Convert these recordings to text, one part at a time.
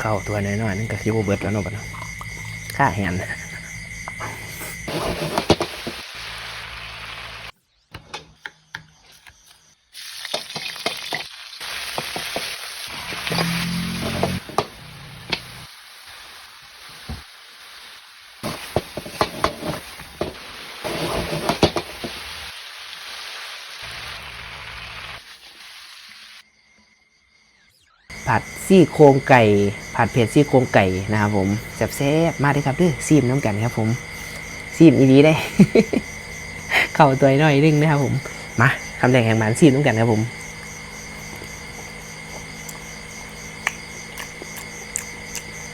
เข้าตัวน้อยๆนั่นก็คิดว่าเบิร์ดแล้วเนาะบัดเนาะค่าแหนผัดซี่โครงไก่ ผัดเผ็ดซี่โครงไก่นะครับผมแซ่บๆมากเลยครับเด้อซีมน้ำกันครับผมซีมอีดีได้ เข้าตัวน้อยนึงนะครับผมมาคำแรกแห่งหมันซีมน้ำกันครับผม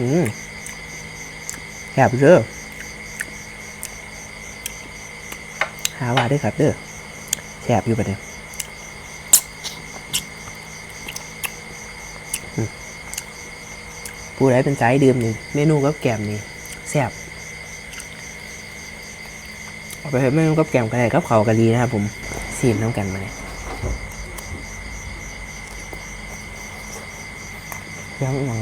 อืมแซ่บเด้อหาว่าได้อครับเด้อแซ่บอยู่ประเนี่ยว ผู้ใดเป็นสายดื่มนี่เมนูกับแกมนี่แซ่บเอาไปเฮ็ดเมนูกับแกมก็ได้กับเขาก็ดีนะครับผมซีมน้ำกันมาเนี่ยยังอีกมั้ง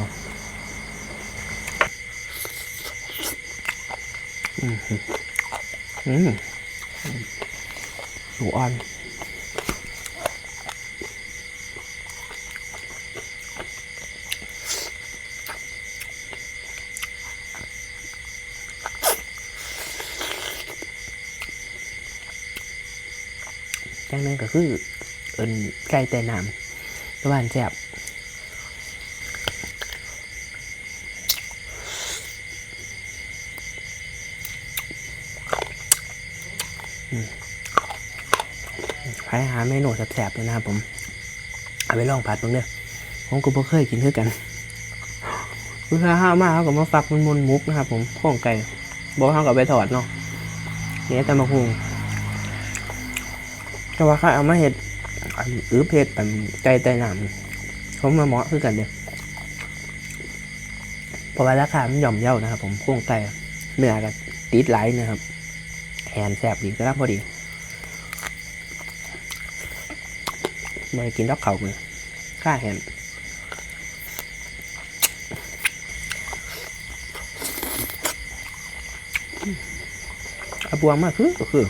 อืมอืมหนูอ่ อนจังนั้นก็คือเอินไก่แต่น้ำตะวันแซ่บใครหาเมนูแซ่บๆเลยนะครับผม เอาไปลองผัดบ้างเด้อผมก็บ่เคยกินคือกันลูกค้าห้ามากเขาก็มาฟักมันมนมุกนะครับผมข้องไก่บอกเขากับไปถอดเนาะเนี่ยแต่มาคุง แต่ว่าเขาเอามาเห็ดเอื้อเพชรอันไก่ใต้น้ำเขามาเหมาะคือกันเดียเพราะว่าราคามันย่อมเย่านะครับ ผมโค้งไก่เนื้อกับติดไหลนะครับแหนแสบดีก็รับพอดีไม่ได้กินดอกเขาเลยค่าแหนเอาบวงมากคือก็คือ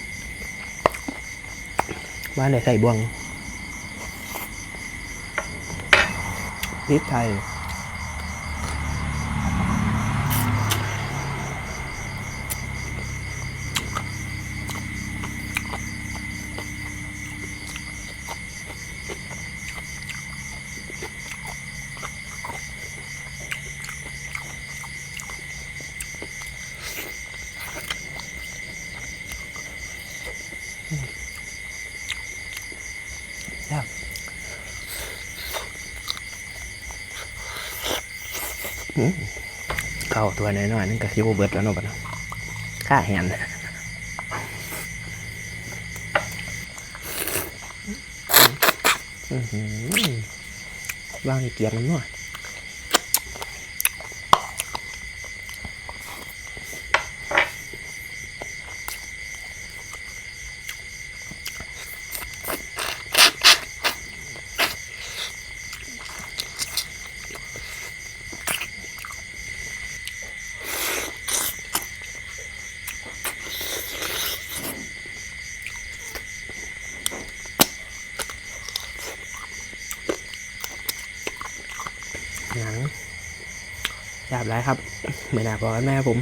บ้านไหนใส่บวงพริกไทย เข้าตัวน้อยๆนั่นก็ยูเบิดแล้วเนาะบัดเนาะค่าแหนบ้างในเกียร์มันหน่อย หนังหยาบไรครับเหมือนหนาพอกันแม่ผม